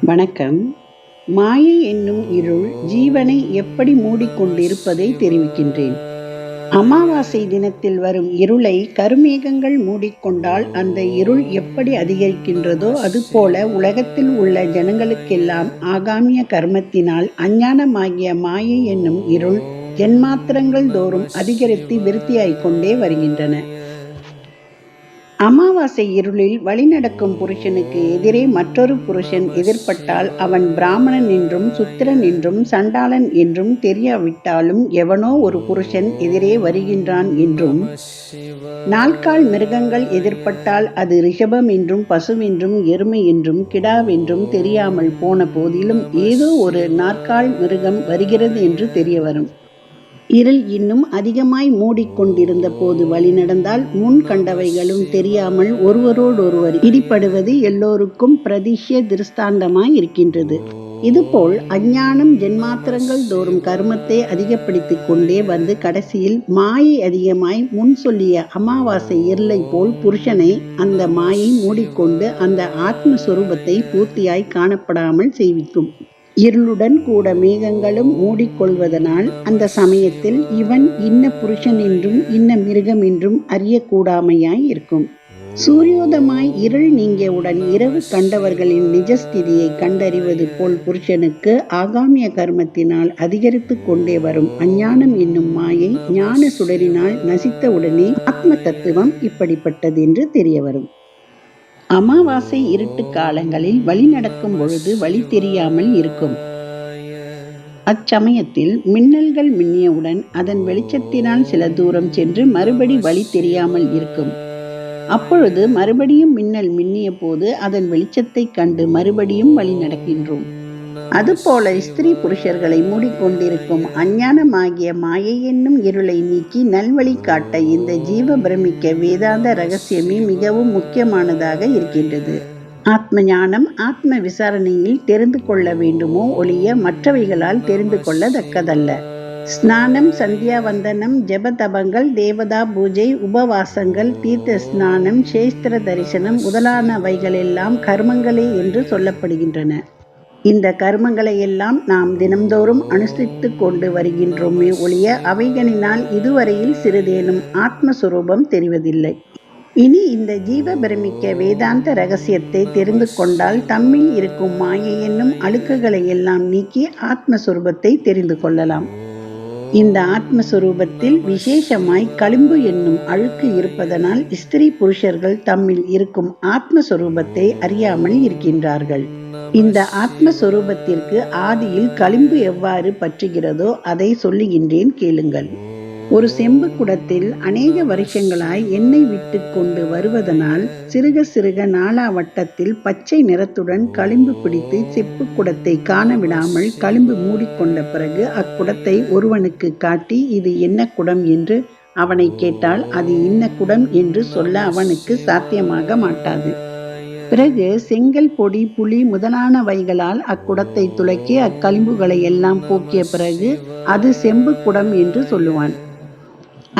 வணக்கம். மாயை என்னும் இருள் ஜீவனை எப்படி மூடிக்கொண்டிருப்பதை தெரிவிக்கின்றேன். அமாவாசை தினத்தில் வரும் இருளை கருமேகங்கள் மூடிக்கொண்டால் அந்த இருள் எப்படி அதிகரிக்கின்றதோ அதுபோல உலகத்தில் உள்ள ஜனங்களுக்கெல்லாம் ஆகாமிய கர்மத்தினால் அஞ்ஞானமாகிய மாயை என்னும் இருள் ஜென்மாத்திரங்கள் தோறும் அதிகரித்து விருத்தியாய்க்கொண்டே வருகின்றன. அமாவாசை இருளில் வழிநடக்கும் புருஷனுக்கு எதிரே மற்றொரு புருஷன் எதிர்பட்டால் அவன் பிராமணன் என்றும் சுத்திரன் என்றும் சண்டாளன் என்றும் தெரியாவிட்டாலும் எவனோ ஒரு புருஷன் எதிரே வருகின்றான் என்றும் நாற்கால் மிருகங்கள் எதிர்பட்டால் அது ரிஷபம் என்றும் பசுவென்றும் எருமை என்றும் கிடாவென்றும் தெரியாமல் போன போதிலும் ஏதோ ஒரு நாற்கால் மிருகம் வருகிறது என்று தெரிய வரும் இருள் இன்னும் அதிகமாய் மூடிக்கொண்டிருந்த போது வழி நடந்தால் முன் கண்டவைகளும் தெரியாமல் ஒருவரோடொருவர் இடிப்படுவது எல்லோருக்கும் பிரதிஷ்ய திருஷ்டாந்தமாய் இருக்கின்றது. இதுபோல் அஞ்ஞானம் ஜென்மாத்திரங்கள் தோறும் கர்மத்தை அதிகப்படுத்திக் கொண்டே வந்து கடைசியில் மாயை அதிகமாய் முன் சொல்லிய அமாவாசை இருளை போல் புருஷனை அந்த மாயை மூடிக்கொண்டு அந்த ஆத்மஸ்வரூபத்தை பூர்த்தியாய் காணப்படாமல் செய்விக்கும். இருளுடன் கூட மேகங்களும் மூடிக்கொள்வதனால் அந்த சமயத்தில் இவன் இன்ன புருஷன் என்றும் இன்ன மிருகம் என்றும் அறியக்கூடாமையாய் இருக்கும் சூரியோதமாய் இருள் நீங்கியவுடன் இரவு கண்டவர்களின் நிஜஸ்திதியை கண்டறிவது போல் புருஷனுக்கு ஆகாமிய கர்மத்தினால் அதிகரித்து கொண்டே வரும் அஞ்ஞானம் என்னும் மாயை ஞான சுடரினால் நசித்தவுடனே ஆத்ம தத்துவம் இப்படிப்பட்டது என்று தெரிய வரும் அமாவாசை இருட்டு காலங்களில் வழி நடக்கும் பொழுது வழி தெரியாமல் இருக்கும். அச்சமயத்தில் மின்னல்கள் மின்னியவுடன் அதன் வெளிச்சத்தினால் சில தூரம் சென்று மறுபடி வழி தெரியாமல் இருக்கும். அப்பொழுது மறுபடியும் மின்னல் மின்னிய போது அதன் வெளிச்சத்தை கண்டு மறுபடியும் வழி நடக்கின்றோம். அதுபோல ஸ்திரீ புருஷர்களை மூடிக்கொண்டிருக்கும் அஞ்ஞானமாகிய மாயை என்னும் இருளை நீக்கி நல்வழி காட்ட இந்த ஜீவ பிரமிக்க வேதாந்த ரகசியமே மிகவும் முக்கியமானதாக இருக்கின்றது. ஆத்ம ஞானம் ஆத்ம விசாரணையில் தெரிந்து கொள்ள வேண்டுமோ ஒழிய மற்றவைகளால் தெரிந்து கொள்ளத்தக்கதல்ல ஸ்நானம் சந்தியாவந்தனம் ஜபதபங்கள் தேவதா பூஜை உபவாசங்கள் தீர்த்த ஸ்நானம் சேஸ்திர தரிசனம் முதலானவைகளெல்லாம் கர்மங்களே என்று சொல்லப்படுகின்றன. இந்த கர்மங்களை எல்லாம் நாம் தினம்தோறும் அனுஷ்டித்து கொண்டு வருகின்றோமே ஒழிய அவைகளினால் இதுவரையில் சிறிதேனும் ஆத்மஸ்வரூபம் தெரிவதில்லை. இனி இந்த ஜீவ பிரமிக்க வேதாந்த ரகசியத்தை தெரிந்து கொண்டால் தம்மில் இருக்கும் மாயை என்னும் அழுக்குகளை எல்லாம் நீக்கி ஆத்மஸ்வரூபத்தை தெரிந்து கொள்ளலாம். இந்த ஆத்மஸ்வரூபத்தில் விசேஷமாய் களிம்பு என்னும் அழுக்கு இருப்பதனால் ஸ்திரீ புருஷர்கள் தம்மில் இருக்கும் ஆத்மஸ்வரூபத்தை அறியாமல் இருக்கின்றார்கள். இந்த ஆத்மஸ்வரூபத்திற்கு ஆதியில் களிம்பு எவ்வாறு பற்றுகிறதோ அதை சொல்லுகின்றேன் கேளுங்கள். ஒரு செம்பு குடத்தில் அநேக வருஷங்களாய் எண்ணெய் விட்டு கொண்டு வருவதனால் சிறுக சிறுக நாலா வட்டத்தில் பச்சை நிறத்துடன் களிம்பு பிடித்து செப்பு குடத்தை காண விடாமல் களிம்பு மூடிக்கொண்ட பிறகு அக்குடத்தை ஒருவனுக்கு காட்டி இது என்ன குடம்? என்று அவனை கேட்டால் அது இன்ன குடம் என்று சொல்ல அவனுக்கு சாத்தியமாக மாட்டாது. பிறகு செங்கல் பொடி புளி முதலானவைகளால் அக்குடத்தை துளக்கி அக்களிம்புகளை எல்லாம் போக்கிய பிறகு அது செம்பு குடம் என்று சொல்லுவான்.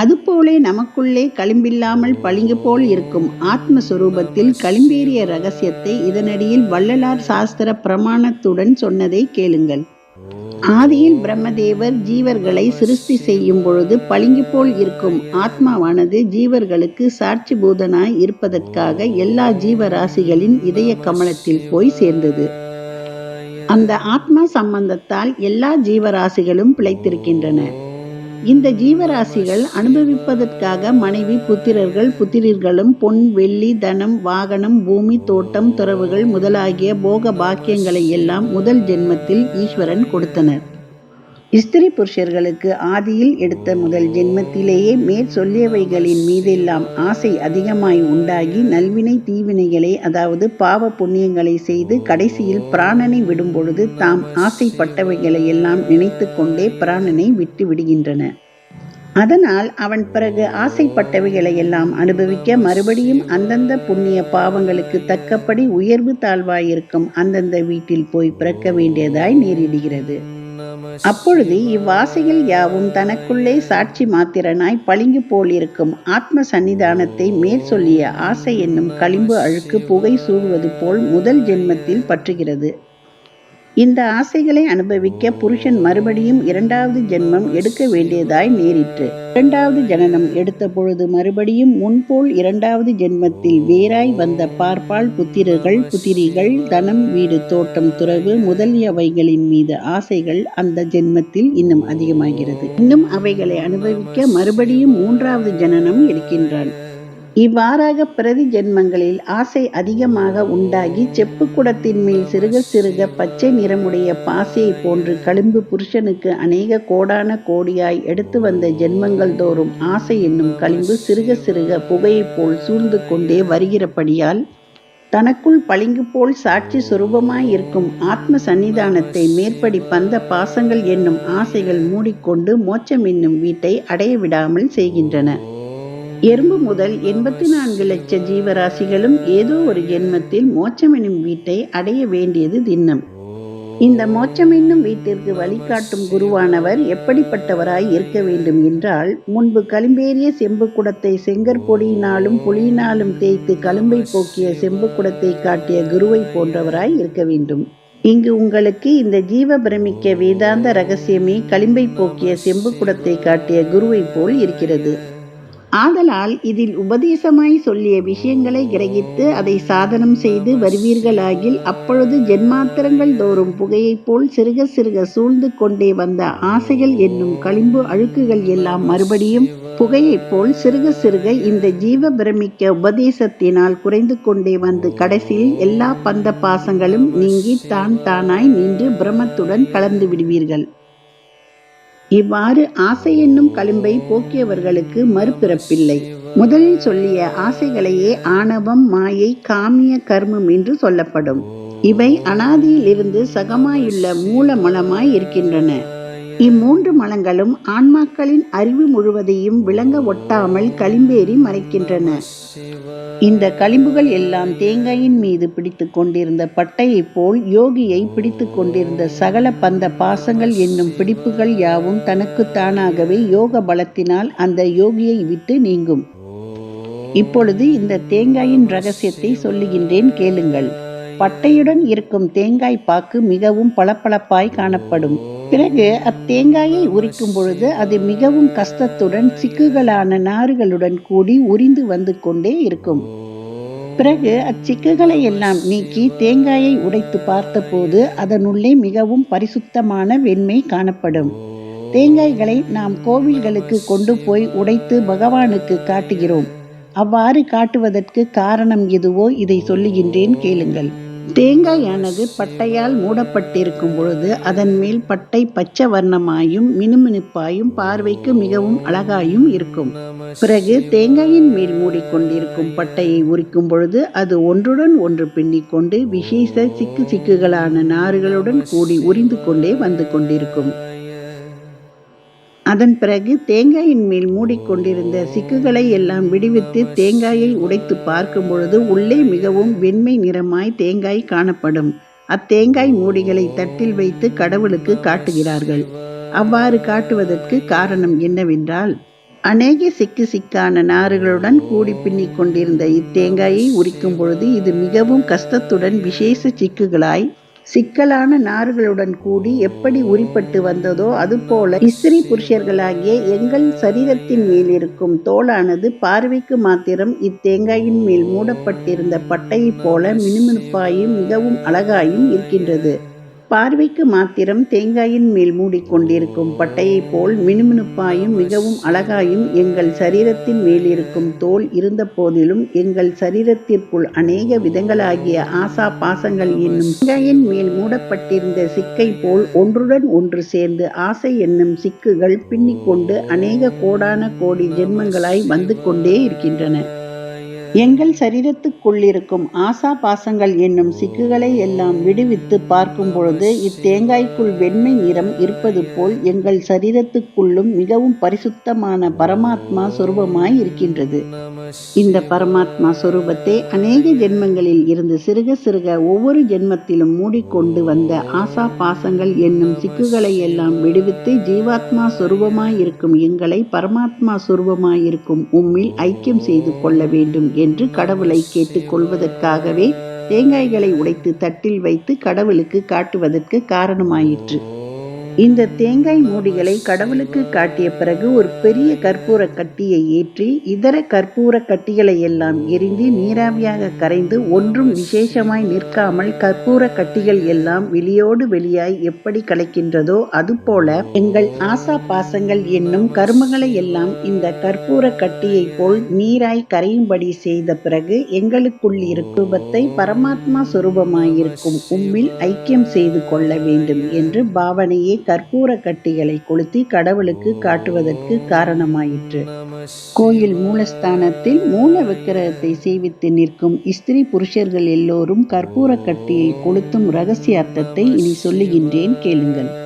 அதுபோலே நமக்குள்ளே களிம்பில்லாமல் பளிங்கு போல் இருக்கும் ஆத்மஸ்வரூபத்தில் களிம்பேறிய ரகசியத்தை இதனடியில் வள்ளலார் சாஸ்திர பிரமாணத்துடன் சொன்னதை கேளுங்கள். ஆதியில் பிரம்மதேவர் ஜீவர்களை சிருஷ்டி செய்யும் பொழுது பளிங்கு போல் இருக்கும் ஆத்மாவானது ஜீவர்களுக்கு சாட்சி பூதனாய் இருப்பதற்காக எல்லா ஜீவராசிகளின் இதய கமலத்தில் போய் சேர்ந்தது. அந்த ஆத்மா சம்பந்தத்தால் எல்லா ஜீவராசிகளும் பிழைத்திருக்கின்றன. இந்த ஜீவராசிகள் அனுபவிப்பதற்காக மனைவி புத்திரர்கள் புத்திரர்களும் பொன் வெள்ளி தனம் வாகனம் பூமி தோட்டம் துறவுகள் முதலாகிய போக பாக்கியங்களை எல்லாம் முதல் ஜென்மத்தில் ஈஸ்வரன் கொடுத்தனர். ஸ்திரீ புருஷர்களுக்கு ஆதியில் எடுத்த முதல் ஜென்மத்திலேயே மேற் சொல்லியவைகளின் மீதெல்லாம் ஆசை அதிகமாய் உண்டாகி நல்வினை தீவினைகளை அதாவது பாவ புண்ணியங்களை செய்து கடைசியில் பிராணனை விடும்பொழுது தாம் ஆசைப்பட்டவைகளை எல்லாம் நினைத்து கொண்டே பிராணனை விட்டு விடுகின்றன. அதனால் அவன் பிறகு ஆசைப்பட்டவைகளை எல்லாம் அனுபவிக்க மறுபடியும் அந்தந்த புண்ணிய பாவங்களுக்கு தக்கபடி உயர்வு தாழ்வாயிருக்கும் அந்தந்த வீட்டில் போய் பிறக்க வேண்டியதாய் நேரிடுகிறது. அப்பொழுது இவ்வாசைகள் யாவும் தனக்குள்ளே சாட்சி மாத்திரனாய் பளிங்கு போலிருக்கும் ஆத்ம சந்நிதானத்தை மேற் சொல்லிய ஆசை என்னும் களிம்பு அழுக்கு புகை சூழ்வது போல் முதல் ஜென்மத்தில் பற்றுகிறது. இந்த ஆசைகளை அனுபவிக்க புருஷன் மறுபடியும் இரண்டாவது ஜென்மம் எடுக்க வேண்டியதாய் நேரிற்று. இரண்டாவது ஜனனம் எடுத்த பொழுது மறுபடியும் முன்போல் இரண்டாவது ஜென்மத்தில் வேறாய் வந்த பார்ப்பால் புத்திரர்கள் புத்திரிகள் தனம் வீடு தோட்டம் துறவு முதலியவைகளின் மீது ஆசைகள் அந்த ஜென்மத்தில் இன்னும் அதிகமாகிறது. இன்னும் அவைகளை அனுபவிக்க மறுபடியும் மூன்றாவது ஜனனம் எடுக்கின்றான். இவ்வாறாக பிரதி ஜென்மங்களில் ஆசை அதிகமாக உண்டாகி செப்பு குடத்தின் மேல் சிறுக சிறுக பச்சை நிறமுடைய பாசையை போன்று களிம்பு புருஷனுக்கு அநேக கோடான கோடியாய் எடுத்து வந்த ஜென்மங்கள் தோறும் ஆசை என்னும் களிம்பு சிறுக சிறுக புகையைப் போல் சூழ்ந்து கொண்டே வருகிறபடியால் தனக்குள் பளிங்கு போல் சாட்சி சுரூபமாய் இருக்கும் ஆத்ம சந்நிதானத்தை மேற்படி பந்த பாசங்கள் என்னும் ஆசைகள் மூடிக்கொண்டு மோட்சம் என்னும் வீட்டை அடைய விடாமல் செய்கின்றன. எறும்பு முதல் எண்பத்தி நான்கு லட்ச ஜீவராசிகளும் ஏதோ ஒரு ஜென்மத்தில் மோட்சம் எனும் வீட்டை அடைய வேண்டியது திண்ணம். இந்த மோட்சம் என்னும் வீட்டிற்கு வழிகாட்டும் குருவானவர் எப்படிப்பட்டவராய் இருக்க வேண்டும் என்றால் முன்பு கலிம்பேறிய செம்பு குடத்தை செங்கற்பொடியினாலும் புலியினாலும் தேய்த்து கலும்பை போக்கிய செம்பு குடத்தை காட்டிய குருவை போன்றவராய் இருக்க வேண்டும். இங்கு உங்களுக்கு இந்த ஜீவ பிரமிக்க வேதாந்த ரகசியமே களிம்பை போக்கிய செம்பு குடத்தை காட்டிய குருவை போல் இருக்கிறது. ஆதலால் இதில் உபதேசமாய் சொல்லிய விஷயங்களை கிரகித்து அதை சாதனம் செய்து வருவீர்களாகில் அப்பொழுது ஜென்மாத்திரங்கள் தோறும் புகையைப் போல் சிறுக சிறுக சூழ்ந்து கொண்டே வந்த ஆசைகள் என்னும் களிம்பு அழுக்குகள் எல்லாம் மறுபடியும் புகையைப் போல் சிறுக சிறுக இந்த ஜீவ பிரமிக்க உபதேசத்தினால் குறைந்து கொண்டே வந்து கடைசியில் எல்லா பந்த பாசங்களும் நீங்கி தான் தானாய் நின்று பிரமத்துடன் கலந்து விடுவீர்கள். இவ்வாறு ஆசை என்னும் களிம்பை போக்கியவர்களுக்கு மறுபிறப்பில்லை. முதலில் சொல்லிய ஆசைகளையே ஆணவம் மாயை காமிய கர்மம் என்று சொல்லப்படும். இவை அனாதியில் இருந்து சகமாயுள்ள மூல மலமாய் இருக்கின்றன. இம்மூன்று மலங்களும் ஆன்மாக்களின் அறிவு முழுவதையும் விளங்க ஒட்டாமல் களிம்பேறி மறைக்கின்றன. இந்த களிம்புகள் எல்லாம் தேங்காயின் மீது பிடித்து கொண்டிருந்த பட்டையைப் போல் யோகியை பிடித்து கொண்டிருந்த சகல பந்த பாசங்கள் என்னும் பிடிப்புகள் யாவும் தனக்கு தானாகவே யோக பலத்தினால் அந்த யோகியை விட்டு நீங்கும். இப்பொழுது இந்த தேங்காயின் ரகசியத்தை சொல்லுகின்றேன் கேளுங்கள். பட்டையுடன் இருக்கும் தேங்காய் பாக்கு மிகவும் பளபளப்பாய் காணப்படும். பிறகு அத்தேங்காயை உரிக்கும் பொழுது அது மிகவும் கஷ்டத்துடன் சிக்குகளான நாறுகளுடன் கூடி உரிந்து வந்து கொண்டே இருக்கும். பிறகு அச்சிக்குகளை எல்லாம் நீக்கி தேங்காயை உடைத்து பார்த்தபோது அதனுள்ளே மிகவும் பரிசுத்தமான வெண்மை காணப்படும். தேங்காய்களை நாம் கோவில்களுக்கு கொண்டு போய் உடைத்து பகவானுக்கு காட்டுகிறோம். அவ்வாறு காட்டுவதற்கு காரணம் எதுவோ இதை சொல்லுகின்றேன் கேளுங்கள். தேங்காயானது பட்டையால் மூடப்பட்டிருக்கும் பொழுது அதன் மேல் பட்டை பச்சை வர்ணமாயும் மினுமினுப்பாயும் பார்வைக்கு மிகவும் அழகாயும் இருக்கும். பிறகு தேங்காயின் மேல் மூடிக்கொண்டிருக்கும் பட்டையை உரிக்கும் பொழுது அது ஒன்றுடன் ஒன்று பின்னிக்கொண்டு விசேஷ சிக்கு சிக்குகளான நாறுகளுடன் கூடி உரிந்து கொண்டே வந்து கொண்டிருக்கும். அதன் பிறகு தேங்காயின் மேல் மூடிக்கொண்டிருந்த சிக்குகளை எல்லாம் விடுவித்து தேங்காயை உடைத்து பார்க்கும் பொழுது உள்ளே மிகவும் வெண்மை நிறமாய் தேங்காய் காணப்படும். அத்தேங்காய் மூடிகளை தட்டில் வைத்து கடவுளுக்கு காட்டுகிறார்கள். அவ்வாறு காட்டுவதற்கு காரணம் என்னவென்றால் அநேக சிக்கு சிக்கான நாறுகளுடன் கூடி பின்னிக் கொண்டிருந்த இத்தேங்காயை உரிக்கும் பொழுது இது மிகவும் கஷ்டத்துடன் விசேஷ சிக்குகளாய் சிக்கலான நார்களுடன் கூடி எப்படி உரிப்பட்டு வந்ததோ அதுபோல இஸ்திரி புருஷர்களாகிய எங்கள் சரீரத்தின் மேல் இருக்கும் தோலானது பார்வைக்கு மாத்திரம் இத்தேங்காயின் மேல் மூடப்பட்டிருந்த பட்டையைப் போல மினுமினுப்பாயும் மிகவும் அழகாயும் இருக்கின்றது. பார்வைக்கு மாத்திரம் தேங்காயின் மேல் மூடிக்கொண்டிருக்கும் பட்டையைப் போல் மினுமினுப்பாயும் மிகவும் அழகாயும் எங்கள் சரீரத்தின் மேலிருக்கும் தோல் இருந்த போதிலும் எங்கள் சரீரத்திற்குள் அநேக விதங்களாகிய ஆசா பாசங்கள் என்னும் தேங்காயின் மேல் மூடப்பட்டிருந்த சிக்கை போல் ஒன்றுடன் ஒன்று சேர்ந்து ஆசை என்னும் சிக்குகள் பின்னிக்கொண்டு அநேக கோடான கோடி ஜென்மங்களாய் வந்து கொண்டே இருக்கின்றன. எங்கள் சரீரத்துக்குள்ளிருக்கும் ஆசா பாசங்கள் என்னும் சிக்குகளை எல்லாம் விடுவித்து பார்க்கும் பொழுது இத்தேங்காய்க்குள் வெண்மை நிறம் இருப்பது போல் எங்கள் சரீரத்துக்குள்ளும் மிகவும் பரிசுத்தமான பரமாத்மா சொரூபமாய் இருக்கின்றது இந்த பரமாத்மா சொரூபத்தை அநேக ஜென்மங்களில் இருந்து சிறுக சிறுக ஒவ்வொரு ஜென்மத்திலும் மூடிக்கொண்டு வந்த ஆசா பாசங்கள் என்னும் சிக்குகளை எல்லாம் விடுவித்து ஜீவாத்மா சொரூபமாயிருக்கும் எங்களை பரமாத்மா சொரூபமாயிருக்கும் உம்மில் ஐக்கியம் செய்து கொள்ள வேண்டும் என்று கடவுளை கேட்டுக்கொள்வதற்காகவே தேங்காய்களை உடைத்து தட்டில் வைத்து கடவுளுக்கு காட்டுவதற்கு காரணமாயிற்று. இந்த தேங்காய் மூடிகளை கடவுளுக்கு காட்டிய பிறகு ஒரு பெரிய கற்பூர கட்டியை ஏற்றி இதர கற்பூர கட்டிகளை எல்லாம் எரிந்து நீராவியாக கரைந்து ஒன்றும் விசேஷமாய் நிற்காமல் கற்பூர கட்டிகள் எல்லாம் வெளியோடு வெளியாய் எப்படி கலைக்கின்றதோ அதுபோல எங்கள் ஆசா பாசங்கள் என்னும் கர்மங்களை எல்லாம் இந்த கற்பூர கட்டியை போல் நீராய் கரையும்படி செய்த பிறகு எங்களுக்குள் இருக்குபத்தை பரமாத்மா சுரூபமாயிருக்கும். உம்மில் ஐக்கியம் செய்து கொள்ள வேண்டும் என்று பாவனையே கற்பூர கட்டிகளை கொளுத்தி கடவுளுக்கு காட்டுவதற்கு காரணமாயிற்று. கோயில் மூலஸ்தானத்தில் மூல விக்கிரகத்தை சேவித்து நிற்கும் ஸ்திரீ புருஷர்கள் எல்லோரும் கற்பூர கட்டியை கொளுத்தும் ரகசிய அர்த்தத்தை இனி சொல்லுகின்றேன் கேளுங்கள்.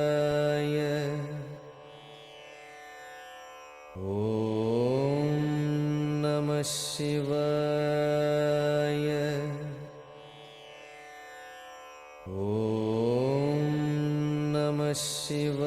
शिव